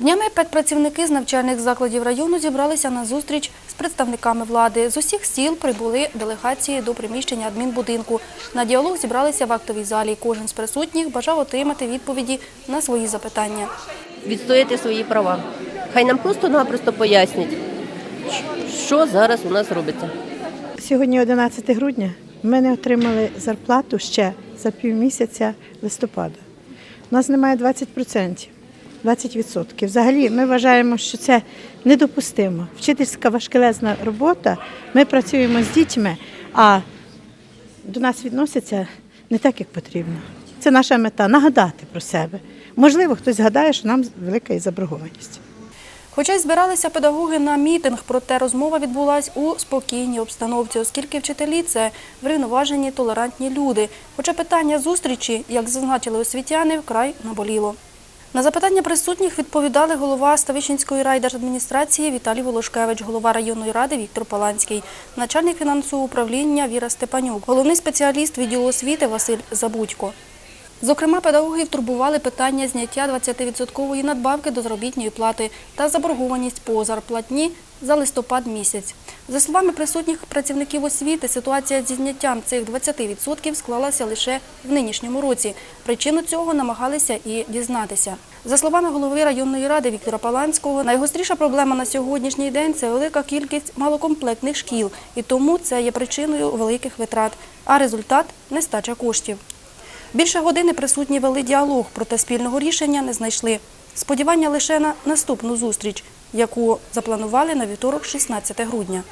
Днями педпрацівники з навчальних закладів району зібралися на зустріч з представниками влади. З усіх сіл прибули делегації до приміщення адмінбудинку. На діалог зібралися в актовій залі. Кожен з присутніх бажав отримати відповіді на свої запитання. відстояти свої права. Хай нам просто-напросто пояснять, що зараз у нас робиться. Сьогодні 11 грудня. Ми не отримали зарплату ще за півмісяця листопада. У нас немає 20%. 20%. Взагалі, ми вважаємо, що це недопустимо. Вчительська важкелезна робота. Ми працюємо з дітьми, а до нас відносяться не так, як потрібно. Це наша мета нагадати про себе. Можливо, хтось згадає, що нам велика і заборгованість. Хоча й збиралися педагоги на мітинг, проте розмова відбулась у спокійній обстановці, оскільки вчителі це врівноважені, толерантні люди. Хоча питання зустрічі, як зазначили освітяни, вкрай наболіло. На запитання присутніх відповідали голова Ставищенської райдержадміністрації Віталій Волошкевич, голова районної ради Віктор Паланський, начальник фінансового управління Віра Степанюк, головний спеціаліст відділу освіти Василь Забудько. Зокрема, педагогів турбували питання зняття 20% надбавки до заробітної плати та заборгованість по зарплатні за листопад місяць. За словами присутніх працівників освіти, ситуація зі зняттям цих 20% склалася лише в нинішньому році. Причину цього намагалися і дізнатися. За словами голови районної ради Віктора Паланського, найгостріша проблема на сьогоднішній день це велика кількість малокомплектних шкіл, і тому це є причиною великих витрат, а результат нестача коштів. Більше години присутні вели діалог, проте спільного рішення не знайшли. Сподівання лише на наступну зустріч, яку запланували на вівторок, 16 грудня.